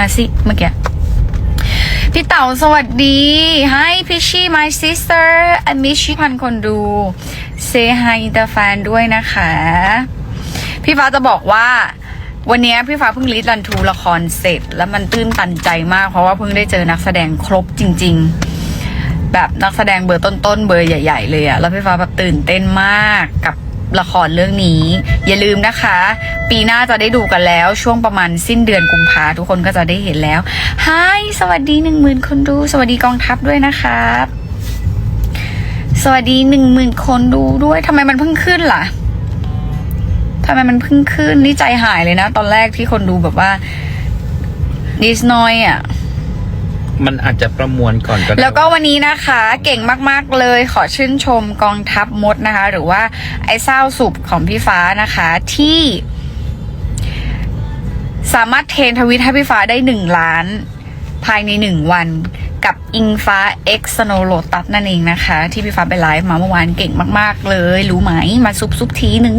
าสิเมื่อกี้พี่เต๋าสวัสดี Hi Fishy my sister I miss you พันคนดู Say hi ตาแฟนด้วยนะคะ พี่ฟ้าจะบอกว่า วันนี้พี่ฟ้าเพิ่งรีดรันทูละครเสร็จ แล้วมันตื้นตันใจมากเพราะว่าเพิ่งได้เจอนักแสดงครบจริง ๆ แบบนักแสดงเบอร์ต้นๆเบอร์ใหญ่ ๆ เลยอะแล้วพี่ฟ้าแบบตื่นเต้นมากกับ ละครเรื่องนี้ อย่าลืมนะคะ ปีหน้าจะได้ดูกันแล้วช่วงประมาณสิ้นเดือนกุมภาทุกคนก็จะได้เห็นแล้วฮายสวัสดีหนึ่งหมื่นคนดู สวัสดีกองทัพด้วยนะครับสวัสดีหนึ่งหมื่นคนดูด้วยทำไมมันเพิ่งขึ้นล่ะทำไมมันเพิ่งขึ้นนี่ใจหายเลยนะ ตอนแรกที่คนดูแบบว่าดิสนอยอะ มันอาจจะประมวลก่อนก็ได้แล้วก็วันนี้นะคะเก่งมากๆเลยขอชื่นชมกองทัพมดนะคะ หรือว่าไอ้เศร้าสุบของพี่ฟ้านะคะ ที่ สามารถเทรนทวิตให้พี่ฟ้าได้หนึ่งล้าน ภายในหนึ่งวันกับอิงฟ้า X Snow Lotus นั่นเองนะคะ ที่พี่ฟ้าไปไลฟ์มาเมื่อวานเก่งมาก ๆ เลย รู้ไหมมาซุบซุบทีนึง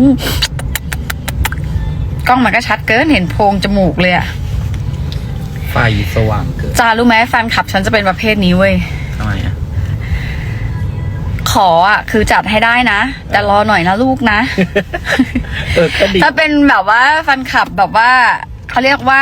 กล้องมันก็ชัดเกินเห็นโพรงจมูกเลยอะ ไฟสว่างเกินจารู้ไหมแฟนคลับฉันจะเป็นประเภทนี้เว้ย ทำไมอะ ขออะ คือจัดให้ได้นะ แต่รอหน่อยนะลูกนะ เออก็ดีถ้าเป็นแบบว่าแฟนคลับแบบว่าเขาเรียกว่า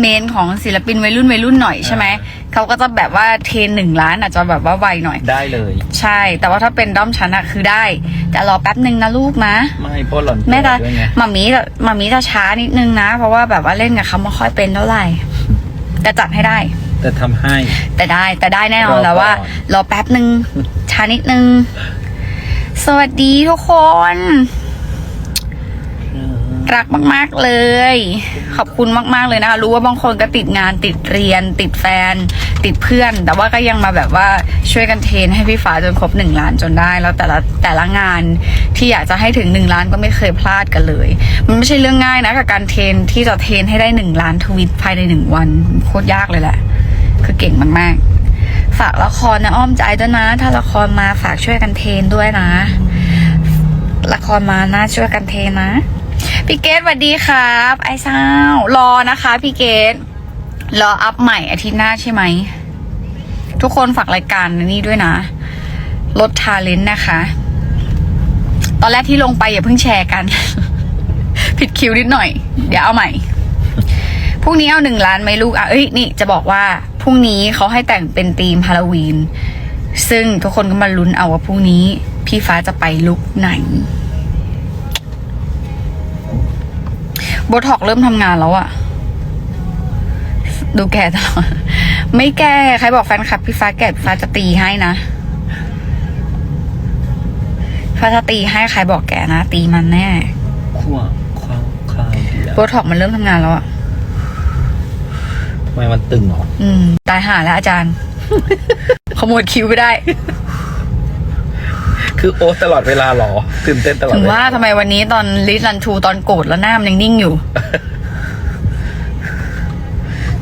เมนของศิลปินวัยรุ่นวัยรุ่นหน่อยใช่ไหม เขาก็จะแบบว่าเทรนหนึ่งล้านอาจจะแบบว่าไวหน่อย ได้เลย ใช่ แต่ว่าถ้าเป็นด้อมฉันอะคือได้ แต่รอแป๊บหนึ่งนะลูกนะ ไม่เพราะหล่อนแม่จะด้วยไงมามีจะมามีจะช้านิดนึงนะ เพราะว่าแบบว่าเล่นกับเขาไม่ค่อยเป็นเท่าไหร่ แต่จัดให้ได้ แต่ทำให้ แต่ได้แต่ได้แน่นอนรอก่อน แล้วว่า รอแป๊บหนึ่งช้านิดนึง สวัสดีทุกคน รักมาก ๆ เลย ขอบคุณมาก ๆ เลยนะคะ รู้ว่าบางคนก็ติดงานติดเรียน ติดแฟน ติดเพื่อน แต่ว่าก็ยังมาแบบว่าช่วยกันเทรนให้พี่ฟ้าจนครบหนึ่งล้านจนได้ แล้วแต่ละแต่ละงานที่อยากจะให้ถึงหนึ่งล้านก็ไม่เคยพลาดกันเลย มันไม่ใช่เรื่องง่ายนะกับการเทรนที่จะเทรนให้ได้หนึ่งล้านทวิตภายในหนึ่งวันโคตรยากเลยแหละ คือเก่งมากๆฝากละครนะอ้อมใจด้วยนะ ถ้าละครมาฝากช่วยกันเทนด้วยนะ ละครมาน่าช่วยกันเทนนะ พี่เกดสวัสดีครับ ไอ้เศร้ารอนะคะ พี่เกดรออัพใหม่อาทิตย์หน้าใช่ไหม ทุกคนฝากรายการนี้ด้วยนะลดทาเลนต์นะคะ ตอนแรกที่ลงไปอย่าเพิ่งแชร์กัน ผิดคิวนิดหน่อย เดี๋ยวเอาใหม่พรุ่งนี้เอาหนึ่งล้านไหมลูกอะเอ้ยนี่จะบอกว่าพรุ่งนี้เขาให้แต่งเป็นธีมฮาโลวีนซึ่งทุกคนก็มาลุ้นเอาว่าพรุ่งนี้พี่ฟ้าจะไปลุกไหน โบท็อกเริ่มทำงานแล้วอะดูแก่ตลอดไม่แก่ใครบอกแฟนคลับพี่ฟ้าแก่พี่ฟ้าจะตีให้นะฟ้าจะตีให้ใครบอกแก่นะตีมันแน่ขั้วความคลายเดียวโบท็อกมันเริ่มทำงานแล้วอะทำไมมันตึงเหรออืมตายหาแล้วอาจารย์ ขโมยคิวไม่ได้ คือโอ๊ตตลอดเวลาเหรอ ตื่นเต้นตลอดถึงเวว่าลาทำไมวันนี้ตอนลิสรันทูตอนโกรธแล้วหน้ามันยังนิ่งอยู่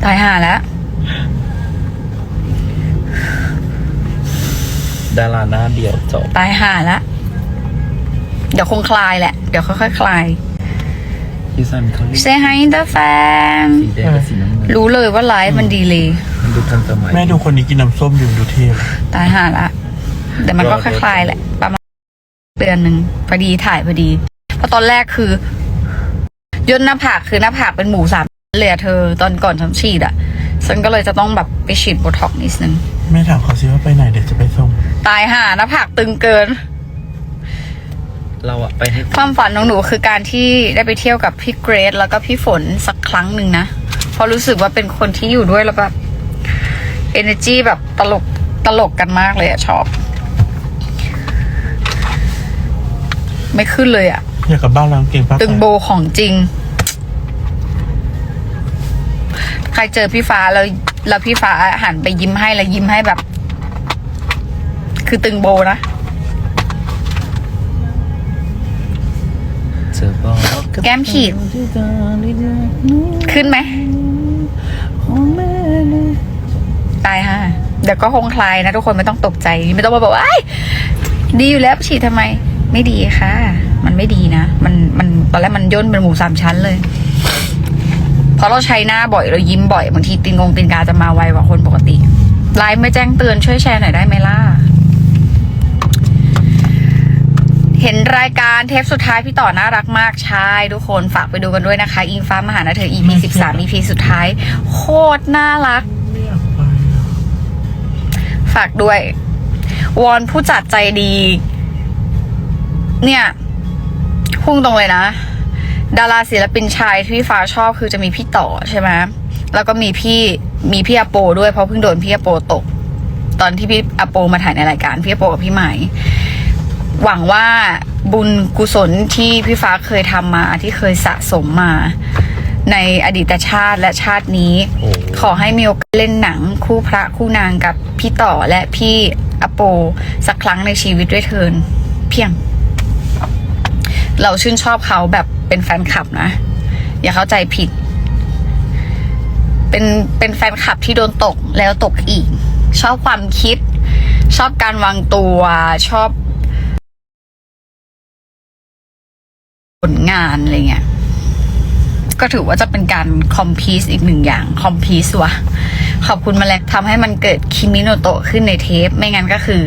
ตายหาแล้ว ดาราหน้าเดียวจบ ตายห่าละเดี๋ยวคงคลายแหละ เดี๋ยวค่อยๆคลาย พี่ซันเขาเรียก Say hi the fan สีแดงกับสีน้ำเงินรู้เลยว่าไลฟ์มันดีเลย มันดูทันสมัยแม่ดูคนนี้กินน้ำส้มอยู่ดูเท่เลยตายห่าละ แต่มันก็รอค่อยคลายแหละ ประมาณเดือนหนึ่งพอดีถ่ายพอดี เพราะตอนแรกคือย่นหน้าผากคือหน้าผากเป็นหมูสามเลยอะเธอตอนก่อนฉันฉีดอะฉันก็เลยจะต้องแบบไปฉีดโบท็อกซ์นิดนึงแม่ถามเขาสิว่าไปไหนเดี๋ยวจะไปส่ง ตายห่าหน้าผากตึงเกิน เราอะไปให้ความฝันของหนูคือการที่ได้ไปเที่ยวกับพี่เกรซแล้วก็พี่ฝนสักครั้งหนึ่งนะเพราะรู้สึกว่าเป็นคนที่อยู่ด้วยแล้วแบบ energy แบบตลกตลกกันมากเลยอะชอบ ไม่ขึ้นเลยอะอยากกลับบ้านแล้วเก่งป้าตึงโบของจริง ใครเจอพี่ฟ้าแล้วแล้วพี่ฟ้าหันไปยิ้มให้แล้วยิ้มให้แบบ คือตึงโบนะเจอบอกบแก้มขีดขึ้นไหมตายฮะเดี๋ยวก็คงคลายนะทุกคนไม่ต้องตกใจ ไม่ต้องมาบอกว่าไอ้ยดีอยู่แล้วฉีดทำไม ไม่ดีค่ะ มันไม่ดีนะ มันมันตอนแรกมันย่นเป็นหมูสามชั้นเลย เพราะเราใช้หน้าบ่อยเรายิ้มบ่อยบางทีตีนงงตีนกาจะมาไวกว่าคนปกติไลฟ์ไม่แจ้งเตือนช่วยแชร์หน่อยได้ไหมล่ะ เห็นรายการเทปสุดท้ายพี่ต่อน่ารักมากใช่ทุกคนฝากไปดูกันด้วยนะคะ อิงฟ้ามหานเธอ EP 13 EP สุดท้าย โคตรน่ารัก ฝากด้วย วอนผู้จัดใจดี เนี่ยพุ่งตรงเลยนะ ดาราศิลปินชายที่พี่ฟ้าชอบคือจะมีพี่ต่อใช่ไหมแล้วก็มีพี่มีพี่อโปด้วยเพราะเพิ่งโดนพี่อโปตก ตอนที่พี่อโปมาถ่ายในรายการพี่อโปกับพี่ใหม่หวังว่าบุญกุศลที่พี่ฟ้าเคยทำมาที่เคยสะสมมา ในอดีตชาติและชาตินี้โอ้ขอให้มีโอกาสเล่นหนังคู่พระคู่นางกับพี่ต่อและพี่อโป สักครั้งในชีวิตด้วยเทินเพียง เราชื่นชอบเขาแบบเป็นแฟนคลับนะ อย่าเข้าใจผิด เป็นเป็นแฟนคลับที่โดนตกแล้วตกอีก ชอบความคิด ชอบการวางตัวชอบ ผลงานอะไรเงี้ยก็ถือว่าจะเป็นการคอมพีสอีกหนึ่งอย่างคอมพีสวะขอบคุณมาแล้วทำให้มันเกิดคิมิโนโตะขึ้นในเทป ไม่งั้นก็คือ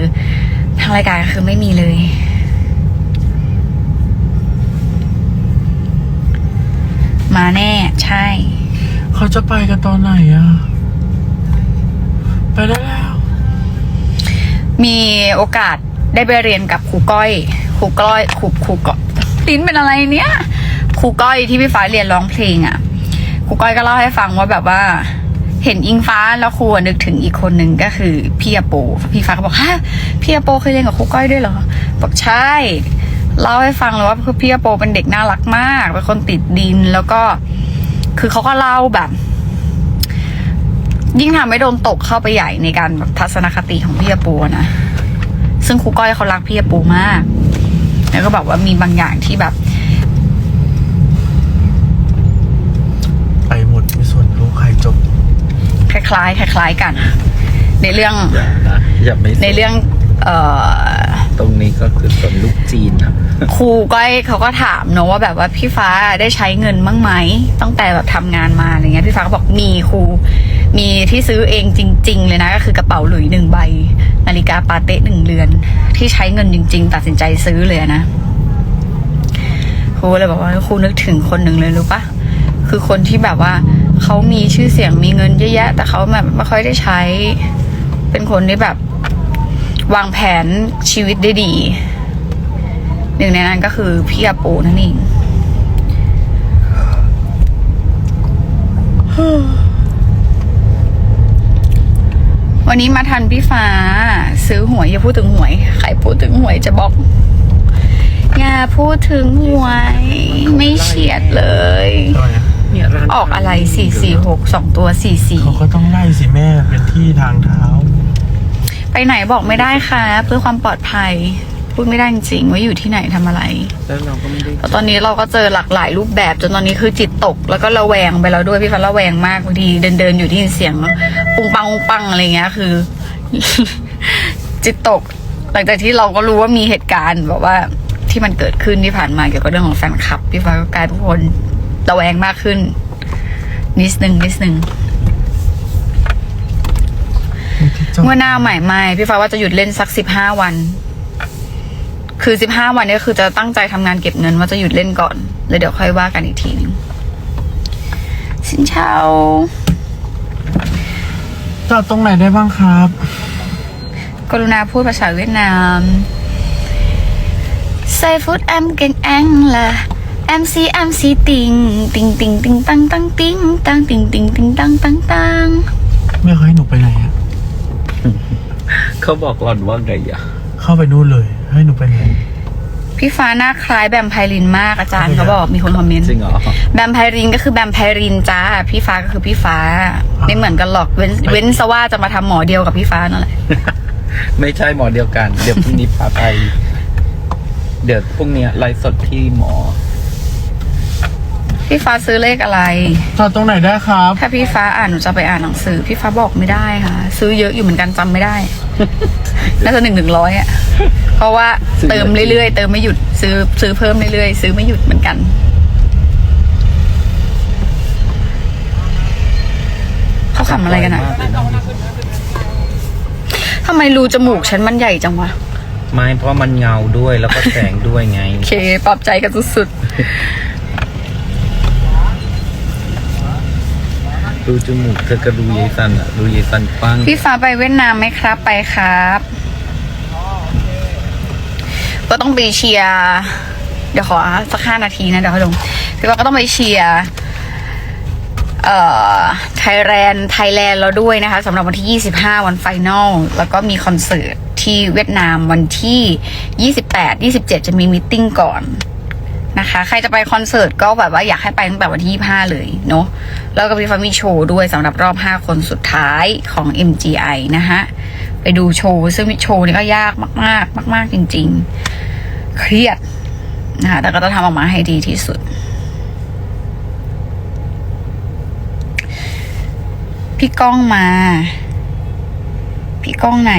ทางรายการคือไม่มีเลย มาแน่ใช่ เขาจะไปกันตอนไหนอะไปได้แล้ว มีโอกาสได้ไปเรียนกับครูก้อยครูก้อยครูครูก้อยลิ้นเป็นอะไรเนี่ยครูก้อยที่พี่ฟ้าเรียนร้องเพลงอะ่ะครูก้อยก็เล่าให้ฟังว่าแบบว่า เห็นอิงฟ้าแล้วครูอะนึกถึงอีกคนหนึ่งก็คือพี่อโป พี่ฟ้าก็บอกฮะพี่อโปเคยเรียนกับครูก้อยด้วยเหรอบอกใช่ เล่าให้ฟังเลยว่าพี่อโปเป็นเด็กน่ารักมากเป็นคนติดดินแล้วก็ คือเขาก็เล่าแบบ ยิ่งทำให้โดนตกเข้าไปใหญ่ในการแบบทัศนคติของพี่อโปนะซึ่งครูก้อยเขารักพี่อปูมาก แล้วก็บอกว่ามีบางอย่างที่แบบ ไปหมดไม่ส่วนลูกใครจบ คล้ายๆคล้ายๆกัน ในเรื่องอย่านะอย่าไม่ในเรื่อง เอ่อ ตรงนี้ก็คือส่วนลูกจีนนะครูก้อยเขาก็ถามเนอะว่าแบบว่าพี่ฟ้าได้ใช้เงินบ้างไหมตั้งแต่แบบทำงานมาอะไรเงี้ยพี่ฟ้าก็บอกมีครู มีที่ซื้อเองจริง ๆ เลยนะ ก็คือกระเป๋าหลุยหนึ่งใบ นาฬิกาปาเต้หนึ่งเรือน ที่ใช้เงินจริง ๆ ตัดสินใจซื้อเลยนะครูเลยบอกว่าครูนึกถึงคนหนึ่งเลยรู้ปะคือคนที่แบบว่าเขามีชื่อเสียงมีเงินเยอะแยะ แต่เขาแบบไม่ค่อยได้ใช้ เป็นคนที่แบบ วางแผนชีวิตได้ดี หนึ่งในนั้นก็คือพี่อาปูนั่นเองวันนี้มาทันพี่ฟ้า ซื้อหวยอย่าพูดถึงหวยใครพูดถึงหวยจะบอกอย่าพูดถึงหวยไม่เฉียดเลยทำไมอะเนี่ยร้านออกอะไรสี่สี่หกสองตัวสี่สี่เขาก็ต้องไล่สิแม่เป็นที่ทางเท้า ไปไหนบอกไม่ได้ค่ะ เพื่อความปลอดภัย พูดไม่ได้จริงๆว่าอยู่ที่ไหนทำอะไรแล้วเราก็ไม่ได้แล้วตอนนี้เราก็เจอหลากหลายรูปแบบจนตอนนี้คือจิตตก แล้วก็ระแวงไปแล้วด้วยพี่ฟ้าระแวงมากบางทีเดินเดินๆอยู่ที่ยินเสียงปุงปังปุงปังอะไรเงี้ยคือ จิตตก หลังจากที่เราก็รู้ว่ามีเหตุการณ์แบบว่าที่มันเกิดขึ้นที่ผ่านมาเกี่ยวกับเรื่องของแฟนคลับพี่ฟ้าก็กลายเป็นคนระแวงมากขึ้นนิดนึงนิดนึง มีที่จบเมื่อหน้าใหม่ไม่พี่ฟ้าว่าจะหยุดเล่นสักสิบห้าวัน คือสิบห้าวันเนี้คือจะตั้งใจทำงานเก็บเงินว่าจะหยุดเล่นก่อนแล้วเดี๋ยวค่อยว่ากันอีกทีหนึงสินเชาจอดตรงไหนได้บ้างครับ กรุณาพูดภาษาเวียดนามใส่ฟุตแอมเก่งแองละแอมซีแอมซีติงติงติงติงตังตังติงตังติงติงติงตังตังตังไม่เคยให้หนูไปไหนอะ เขาบอกหล่อนว่าไงอะเข้าไปนู่นเลย ให้หนูไปไหนพี่ฟ้าหน้าคล้ายแบมไพรินมากอาจารย์เขาบอกมีคนคอมเมนต์จริงเหรอแบมไพรินก็คือแบมไพรินจ้าพี่ฟ้าก็คือพี่ฟ้า ไม่เหมือนกันหรอกเว้นเว้นซะว่าจะมาทำหมอเดียวกับพี่ฟ้านั่นแหละไม่ใช่หมอเดียวกัน เดี๋ยวพรุ่งนี้พาไป เดี๋ยวพรุ่งนี้ไลฟ์สดที่หมอ พี่ฟ้าซื้อเลขอะไรจอดตรงไหนได้ครับ ถ้าพี่ฟ้าอ่านหนูจะไปอ่านหนังสือ พี่ฟ้าบอกไม่ได้ค่ะ ซื้อเยอะอยู่เหมือนกันจำไม่ได้ น่าจะหนึ่งหนึ่งร้อยอะ เพราะว่าซื้อเยอะเติมเรื่อยๆเติมไม่หยุดซื้อซื้อเพิ่มเรื่อยๆซื้อไม่หยุดเหมือนกันขำอะไรกันอะมากเลยนะทำไมรูจมูกฉันมันใหญ่จังวะไม่เพราะมันเงาด้วยแล้วก็แสงด้วยไงโอเคปรับใจกันสุด ดูจมูกเธอก็ดูยายสันอะดูยายสันปังพี่ฟ้าไปเวียดนามไหมครับ ไปครับ ก็ต้องไปเชียร์ เดี๋ยวขอสักห้านาทีนะเดี๋ยวค่อยลงพี่ฟ้าก็ต้องไปเชียร์เอ่อไทยแลนด์ไทยแลนด์เราด้วยนะคะสำหรับวันที่ 25 วันไฟนอลแล้วก็มีคอนเสิร์ตที่เวียดนามวันที่ 28 27 จะมีมิทติ้งก่อน นะคะ ใครจะไปคอนเสิร์ตก็แบบว่าอยากให้ไปตั้งแต่วันที่ 25 เลยเนาะแล้วก็มีฟามีโชว์ด้วยสำหรับรอบ 5 คนสุดท้ายของ MGI นะฮะไปดูโชว์ ซึ่งโชว์นี่ก็ยากมาก ๆ มาก ๆ จริง ๆ เครียดนะคะแต่ก็จะทำออกมาให้ดีที่สุด พี่ก้องมา พี่ก้องไหน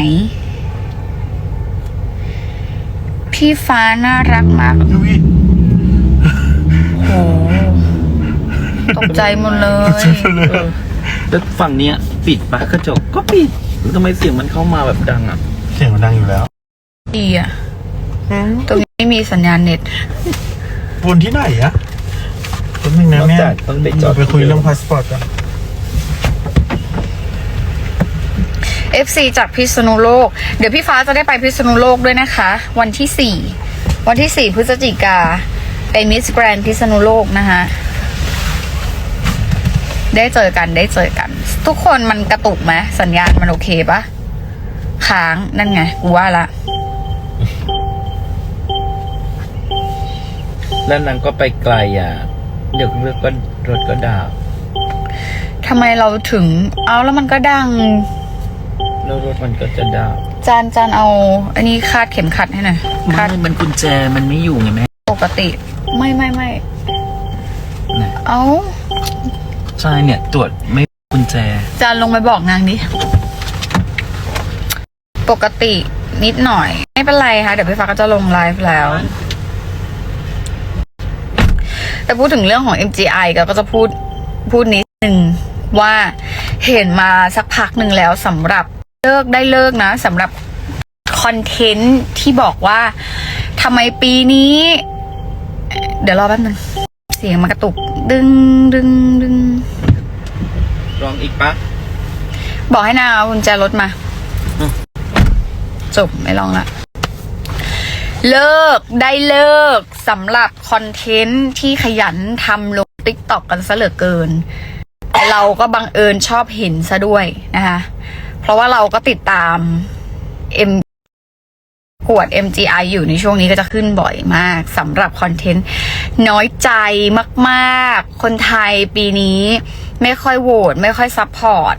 พี่ฟ้าน่ารักมาก ตกใจหมดเลยเออแล้วฝั่งเนี้ยปิดปะกระจกก็ปิดแล้วทำไมเสียงมันเข้ามาแบบดังอะ เสียงมันดังอยู่แล้วดีอะตรงนี้ไม่มีสัญญาณเน็ตบนที่ไหนอะแป๊บนึงนะแม่นอกจากต้องไปจอดไปคุยเรื่องพาสปอร์ตกัน FC จากพิษณุโลก เดี๋ยวพี่ฟ้าจะได้ไปพิษณุโลกด้วยนะคะ วันที่สี่วันที่สี่พฤศจิกาไปมิสแกรนพิษณุโลกนะคะ ได้เจอกันได้เจอกัน ทุกคนมันกระตุกไหมสัญญาณมันโอเคปะค้างนั่นไงกูว่าละแล้วนางก็ไปไกลอะ เดี๋ยวรถก็รถก็ดับทำไมเราถึง เอาแล้วมันก็ดัง แล้วรถมันก็จะดับจานจานเอา อันนี้คาดเข็มขัดให้หน่อยคาดมันกุญแจมันไม่อยู่ไงแม่ปกติ ไม่ไม่ไม่นะเอา ใช่เนี่ย ตรวจไม่กุญแจจานลงไปบอกนางดิปกตินิดหน่อย ไม่เป็นไรค่ะ เดี๋ยวพี่ฟ้าก็จะลงไลฟ์แล้ว แต่พูดถึงเรื่องของ MGI ก็จะพูดพูดนิดนึงว่าเห็นมาสักพักหนึ่งแล้วสำหรับเลิกได้เลิกนะสำหรับคอนเทนต์ที่บอกว่าทำไมปีนี้ เดี๋ยวรอแป๊บนึง เสียงมันกระตุก ดึงดึงดึง ลองอีกปะบอกให้นางเอากุญแจรถมาอืมจบไม่ลองละ เลิกได้เลิกสำหรับคอนเทนต์ที่ขยันทำลงติ๊กต็อกกันซะเหลือเกิน เราก็บังเอิญชอบเห็นซะด้วยนะคะ เพราะว่าเราก็ติดตาม M กวด MGI อยู่ในช่วงนี้ก็จะขึ้นบ่อยมากสำหรับคอนเทนต์น้อยใจมาก ๆ คนไทยปีนี้ไม่ค่อยโหวตไม่ค่อยซัพพอร์ต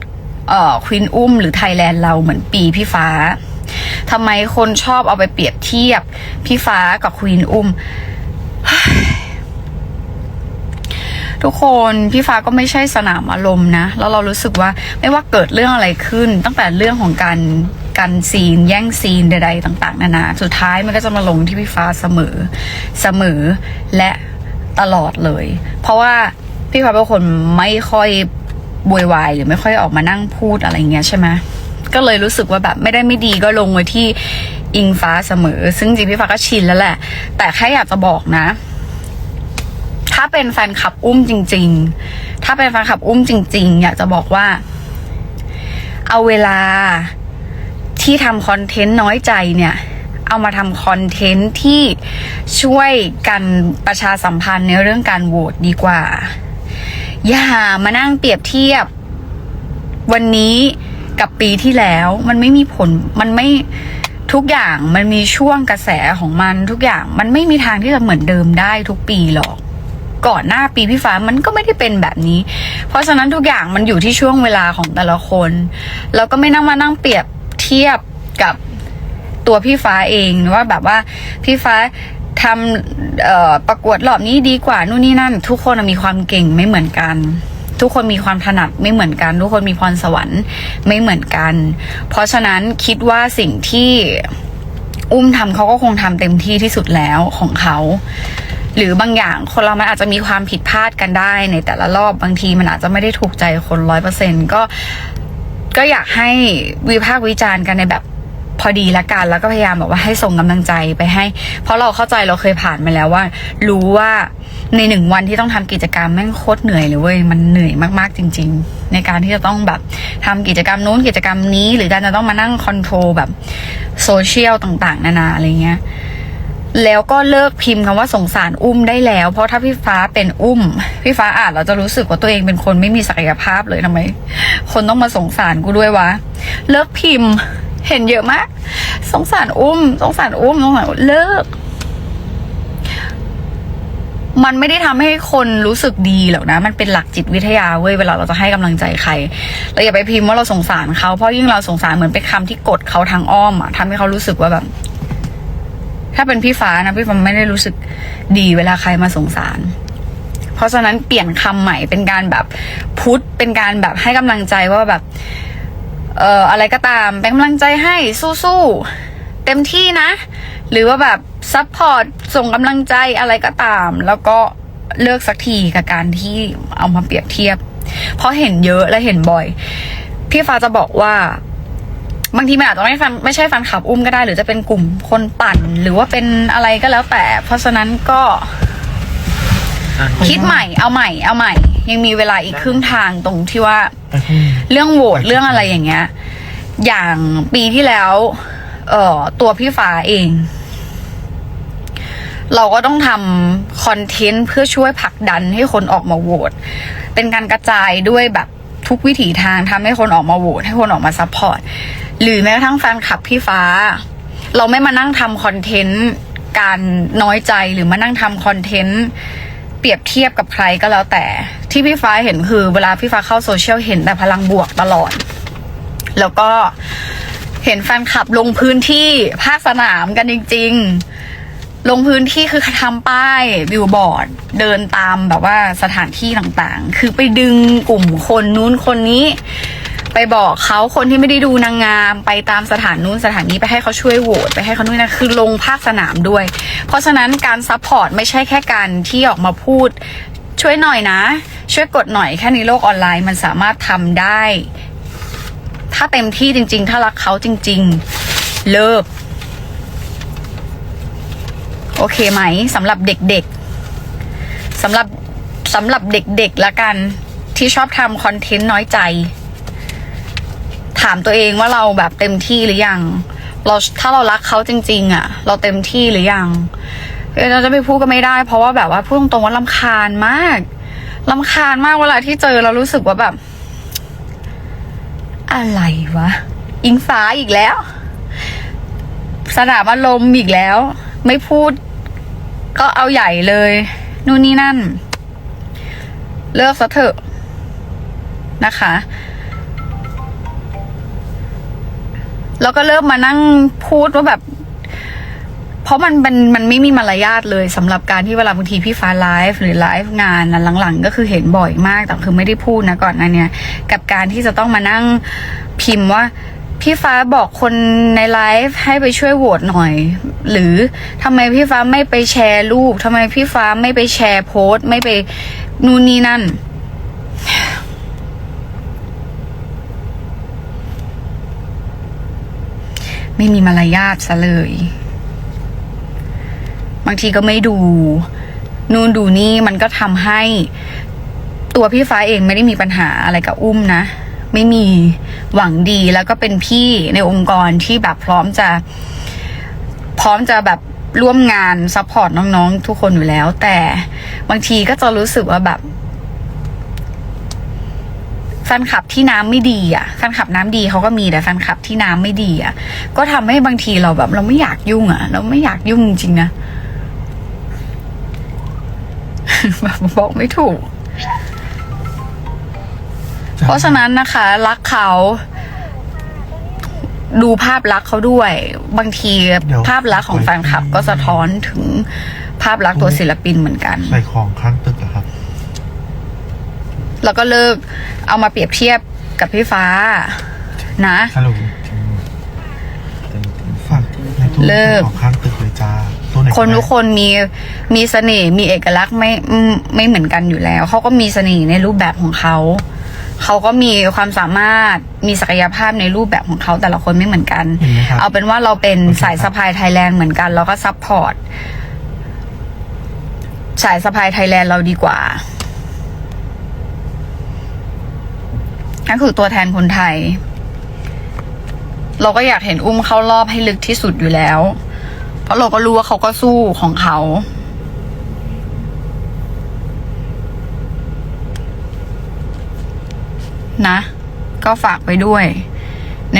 เอ่อควินอุ้มหรือไทยแลนด์เราเหมือนปีพี่ฟ้าทำไมคนชอบเอาไปเปรียบเทียบพี่ฟ้ากับควีนอุ้ม ทุกคนพี่ฟ้าก็ไม่ใช่สนามอารมณ์นะ แล้วเรารู้สึกว่าไม่ว่าเกิดเรื่องอะไรขึ้น ตั้งแต่เรื่องของการ การซีน แย่งซีนใดๆต่าง ๆ นานา สุดท้ายมันก็จะมาลงที่พี่ฟ้าเสมอเสมอและตลอดเลย เพราะว่าพี่ฟ้าเป็นคนไม่ค่อยบวยวายหรือไม่ค่อยออกมานั่งพูดอะไรเงี้ยใช่ไหมก็เลยรู้สึกว่าแบบไม่ได้ไม่ดีก็ลงไว้ที่อิงฟ้าเสมอ ซึ่งจริงพี่ฟ้าก็ชินแล้วแหละ แต่แค่อยากจะบอกนะ ถ้าเป็นแฟนคลับอุ้มจริง ๆ ถ้าเป็นแฟนคลับอุ้มจริง ๆ อยากจะบอกว่า เอาเวลา ที่ทำคอนเทนต์น้อยใจเนี่ย เอามาทำคอนเทนต์ที่ช่วยกันประชาสัมพันธ์ในเรื่องการโหวตดีกว่า อย่ามานั่งเปรียบเทียบ วันนี้กับปีที่แล้วมันไม่มีผลมันไม่ทุกอย่างมันมีช่วงกระแสของมันทุกอย่างมันไม่มีทางที่จะเหมือนเดิมได้ทุกปีหรอก ก่อนหน้าปีพี่ฟ้ามันก็ไม่ได้เป็นแบบนี้ เพราะฉะนั้นทุกอย่างมันอยู่ที่ช่วงเวลาของแต่ละคนแล้วก็ไม่นั่งมานั่งเปรียบ ทียบกับตัวพี่ฟ้าเองว่าแบบว่าพี่ฟ้าทำประกวดรอบนี้ดีกว่านู่นนี่นั่น ทุกคนมีความเก่งไม่เหมือนกัน ทุกคนมีความถนัดไม่เหมือนกัน ทุกคนมีพรสวรรค์ไม่เหมือนกัน เพราะฉะนั้นคิดว่าสิ่งที่อุ้มทำเขาก็คงทำเต็มที่ที่สุดแล้วของเขา หรือบางอย่างคนเรามันอาจจะมีความผิดพลาดกันได้ในแต่ละรอบบางทีมันอาจจะไม่ได้ถูกใจคนร้อยเปอร์เซ็นก็ ก็อยากให้วิพากษ์วิจารณ์กันในแบบพอดีละกัน แล้วก็พยายามแบบว่าให้ส่งกำลังใจไปให้ เพราะเราเข้าใจเราเคยผ่านมาแล้วว่า รู้ว่าในหนึ่งวันที่ต้องทำกิจกรรมแม่งโคตรเหนื่อยเลยเว้ยมันเหนื่อยมากๆจริง ๆ ในการที่จะต้องแบบทำกิจกรรมนู้นกิจกรรมนี้ หรือการจะต้องมานั่งคอนโทรลแบบโซเชียลต่าง ๆ นานาอะไรเงี้ย แล้วก็เลิกพิมพ์คำว่าสงสารอุ้มได้แล้ว เพราะถ้าพี่ฟ้าเป็นอุ้ม พี่ฟ้าอ่านเราจะรู้สึกว่าตัวเองเป็นคนไม่มีศักยภาพเลยทำไม คนต้องมาสงสารกูด้วยวะ เลิกพิมพ์ เห็นเยอะมาก สงสารอุ้ม สงสารอุ้มสงสารเลิก มันไม่ได้ทำให้คนรู้สึกดีหรอกนะ มันเป็นหลักจิตวิทยาเว้ยเวลาเราจะให้กำลังใจใครเราอย่าไปพิมพ์ว่าเราสงสารเขาเพราะยิ่งเราสงสารเหมือนเป็นคำที่กดเขาทางอ้อมอะทำให้เขารู้สึกว่าแบบ ถ้าเป็นพี่ฟ้านะพี่ฟ้าไม่ได้รู้สึกดีเวลาใครมาสงสาร เพราะฉะนั้นเปลี่ยนคำใหม่เป็นการแบบพุทธเป็นการแบบให้กำลังใจว่าแบบ เอ่ออะไรก็ตามเป็นกำลังใจให้สู้ๆเต็มที่นะ หรือว่าแบบซัพพอร์ตส่งกำลังใจอะไรก็ตาม แล้วก็เลิกสักทีกับการที่เอามาเปรียบเทียบ เพราะเห็นเยอะและเห็นบ่อย พี่ฟ้าจะบอกว่า บางทีมันอาจจะไม่ฟันไม่ใช่แฟันขับอุ้มก็ได้ หรือจะเป็นกลุ่มคนปั่น หรือว่าเป็นอะไรก็แล้วแต่ เพราะฉะนั้นก็อะคิดใหม่เอาใหม่เอาใหม่ ยังมีเวลาอีกครึ่งทางตรงที่ว่าไปพรุ่งนี้เรื่องโหวตเรื่องอะไรอย่างเงี้ย อย่างปีที่แล้ว เอ่อตัวพี่ฟ้าเอง เราก็ต้องทำคอนเทนต์เพื่อช่วยผลักดันให้คนออกมาโหวตเป็นการกระจายด้วยแบบทุกวิถีทางทำให้คนออกมาโหวตให้คนออกมาซัพพอร์ต หรือแม้กระทั่งแฟนคลับพี่ฟ้า เราไม่มานั่งทำคอนเทนต์การน้อยใจหรือมานั่งทำคอนเทนต์เปรียบเทียบกับใครก็แล้วแต่ ที่พี่ฟ้าเห็นคือ เวลาพี่ฟ้าเข้าโซเชียลเห็นแต่พลังบวกตลอด แล้วก็เห็นแฟนคลับลงพื้นที่ภาคสนามกันจริง ๆ ลงพื้นที่คือทำป้ายบิลบอร์ด เดินตามแบบว่าสถานที่ต่างๆ คือไปดึงกลุ่มคนนู้นคนนี้ ไปบอกเขาคนที่ไม่ได้ดูนางงาม ไปตามสถานนู้นสถานนี้ไปให้เขาช่วยโหวตไปให้เขานู่นนะคือลงภาคสนามด้วย เพราะฉะนั้นการซัพพอร์ตไม่ใช่แค่การที่ออกมาพูด ช่วยหน่อยนะ ช่วยกดหน่อยแค่ในโลกออนไลน์มันสามารถทำได้ ถ้าเต็มที่จริง ๆ ถ้ารักเขาจริง ๆ เลิกโอเคไหมสำหรับเด็กๆสำหรับสำหรับเด็กๆละกันที่ชอบทำคอนเทนต์น้อยใจามตัวเองว่าเราแบบเต็มที่หรือยัง เราถ้าเรารักเขาจริง ๆ อะ เราเต็มที่หรือยังเราจะไปพูดก็ไม่ได้ เพราะว่าแบบว่าพูดตรงๆว่าลำคาญมากลำคาญมากเวลาที่เจอเรารู้สึกว่าแบบ อะไรวะ อิงฟ้าอีกแล้ว สนามอารมณ์อีกแล้ว ไม่พูด ก็เอาใหญ่เลย นู่นนี่นั่น เลิกซะเถอะนะคะ แล้วก็เริ่มมานั่งพูดว่าแบบ เพราะมันมันมันไม่มีมารยาทเลยสำหรับการที่เวลาบางทีพี่ฟ้าไลฟ์หรือไลฟ์งานนะหลังๆ ก็คือเห็นบ่อยมากแต่คือไม่ได้พูดนะก่อนหนเนี่ย กับการที่จะต้องมานั่งพิมพ์ว่าพี่ฟ้าบอกคนในไลฟ์ให้ไปช่วยโหวตหน่อย หรือทำไมพี่ฟ้าไม่ไปแชร์รูปทำไมพี่ฟ้าไม่ไปแชร์โพสต์ ไม่ไปนู่นนี่นั่น ไม่มีมารยาทซะเลย บางทีก็ไม่ดู นู่นดูนี่มันก็ทำให้ ตัวพี่ฟ้าเองไม่ได้มีปัญหาอะไรกับอุ้มนะ ไม่มีหวังดีแล้วก็เป็นพี่ในองค์กรที่แบบพร้อมจะ พร้อมจะแบบร่วมงานซัพพอร์ตน้องๆ ทุกคนอยู่แล้ว แต่บางทีก็จะรู้สึกว่าแบบ แฟนคลับที่น้ำไม่ดีอะแฟนคลับน้ำดีเขาก็มีแต่แฟนคลับที่น้ำไม่ดีอะ ก็ทำให้บางทีเราแบบ เราไม่อยากยุ่งอะ เราไม่อยากยุ่งจริงๆนะแบบบอกไม่ถูก เพราะฉะนั้นนะคะ รักเขาดูภาพลักษณ์เขาด้วย บางทีภาพลักษณ์ของแฟนคลับก็สะท้อนถึงภาพลักษณ์ตัวศิลปินเหมือนกัน ใส่ของข้างตึกอะครับ แล้วก็เลิกเอามาเปรียบเทียบกับพี่ฟ้านะ สรุปฝากในตู้เลิก ของข้างตึกเลยจ้าตู้ไหนคนทุกคนมีมีเสน่ห์มีเอกลักษณ์ไม่ไม่ไม่เหมือนกันอยู่แล้ว เขาก็มีเสน่ห์ในรูปแบบของเขา เขาก็มีความสามารถมีศักยภาพในรูปแบบของเขาแต่ละคนไม่เหมือนกัน เห็นไหมครับเอาเป็นว่าเราเป็นสายสะพายไทยแลนด์เหมือนกันเราก็ซัพพอร์ตสายสะพายไทยแลนด์เราดีกว่า นั่นคือตัวแทนคนไทย เราก็อยากเห็นอุ้มเข้ารอบให้ลึกที่สุดอยู่แล้ว เพราะเราก็รู้ว่าเขาก็สู้ของเขา นะ ก็ฝากไปด้วย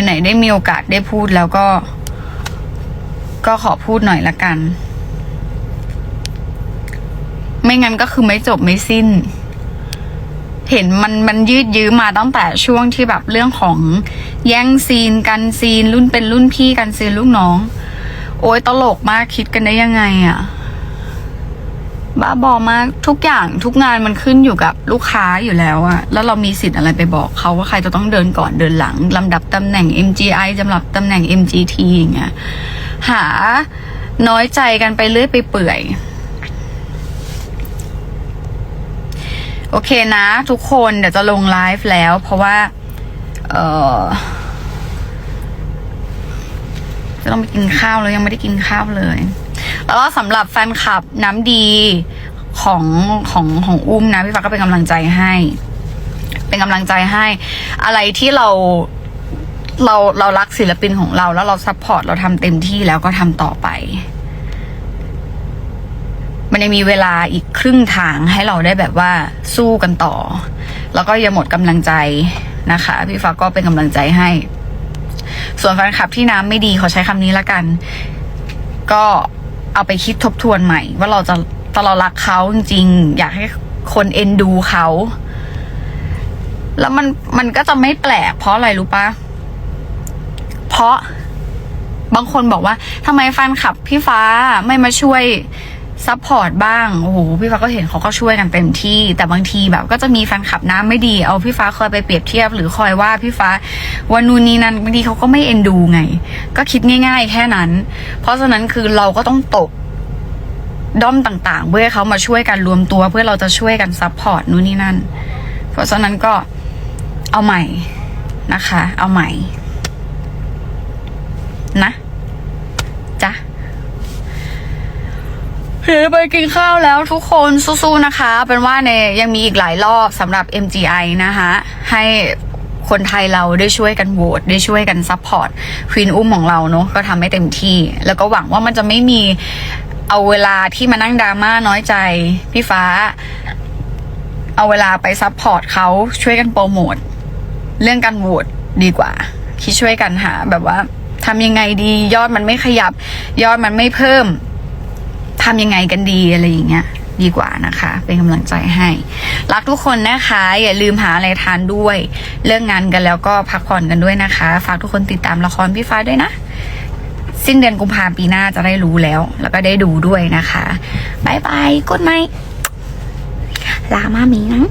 ไหนๆได้มีโอกาสได้พูดแล้วก็ ก็ขอพูดหน่อยละกัน ไม่งั้นก็คือไม่จบไม่สิ้น เห็นมันมันยืดยื้อมาตั้งแต่ช่วงที่แบบเรื่องของแย่งซีนกันซีนรุ่นเป็นรุ่นพี่กันซีนลูกน้อง โอ้ยตลกมากคิดกันได้ยังไงอะบ้าบอมากทุกอย่างทุกงานมันขึ้นอยู่กับลูกค้าอยู่แล้วอะแล้วเรามีสิทธิ์อะไรไปบอกเขาว่าใครจะต้องเดินก่อนเดินหลังลำดับตำแหน่ง MGI จำหรับตำแหน่ง MGT อย่างเงี้ยหาน้อยใจกันไปเรื่อยไปเปื่อย โอเคนะ ทุกคนเดี๋ยวจะลงไลฟ์แล้ว เพราะว่า เออจะต้องไปกินข้าวแล้วยังไม่ได้กินข้าวเลย แล้วสำหรับแฟนคลับน้ำดีของของของอุ้มนะพี่ฟ้าก็เป็นกำลังใจให้ เป็นกำลังใจให้ อะไรที่เราเราเรารักศิลปินของเราแล้วเราซัพพอร์ตเราทำเต็มที่แล้วก็ทำต่อไป มันยังมีเวลาอีกครึ่งทางให้เราได้แบบว่าสู้กันต่อ แล้วก็อย่าหมดกำลังใจนะคะ พี่ฟ้าก็เป็นกำลังใจให้ ส่วนแฟนคลับที่น้ำไม่ดีขอใช้คำนี้ละกัน ก็เอาไปคิดทบทวนใหม่ ว่าเราจะตอนเรารักเขาจริงๆ อยากให้คนเอ็นดูเขา แล้วมันมันก็จะไม่แปลกเพราะอะไรรู้ปะเพราะบางคนบอกว่าทำไมแฟนคลับพี่ฟ้าไม่มาช่วย ซัพพอร์ตบ้าง โอ้โห พี่ฟ้าก็เห็นเขาก็ช่วยกันเต็มที่ แต่บางทีแบบก็จะมีแฟนคลับน้ำไม่ดี เอาพี่ฟ้าคอยไปเปรียบเทียบ หรือคอยว่าพี่ฟ้าว่านู่นนี่นั่นบางทีเขาก็ไม่เอ็นดูไง ก็คิดง่าย ๆ แค่นั้น เพราะฉะนั้นคือเราก็ต้องตกด้อมต่าง ๆ เพื่อเขามาช่วยกันรวมตัว เพื่อเราจะช่วยกันซัพพอร์ตนู่นนี่นั่น เพราะฉะนั้นก็เอาใหม่นะคะ เอาใหม่ นะจ้ะ เดี๋ยวไปกินข้าวแล้วทุกคนสู้ๆนะคะ เป็นว่าในยังมีอีกหลายรอบสำหรับ MGI นะคะให้คนไทยเราได้ช่วยกันโหวตได้ช่วยกันซัพพอร์ตควีนอุ้มของเราเนาะก็ทำให้เต็มที่ แล้วก็หวังว่ามันจะไม่มีเอาเวลาที่มานั่งดราม่าน้อยใจ พี่ฟ้า เอาเวลาไปซัพพอร์ตเขาช่วยกันโปรโมทเรื่องการโหวตดีกว่า คิดช่วยกันหาแบบว่าทำยังไงดียอดมันไม่ขยับ ยอดมันไม่เพิ่ม ทำยังไงกันดีอะไรอย่างเงี้ยดีกว่านะคะ เป็นกำลังใจให้ รักทุกคนนะคะ อย่าลืมหาอะไรทานด้วยเรื่องงานกันแล้วก็พักผ่อนกันด้วยนะคะ ฝากทุกคนติดตามละครพี่ฟ้าด้วยนะ สิ้นเดือนกุมภาพันธ์ปีหน้าจะได้รู้แล้ว แล้วก็ได้ดูด้วยนะคะบายบายกดไนลามามีนะ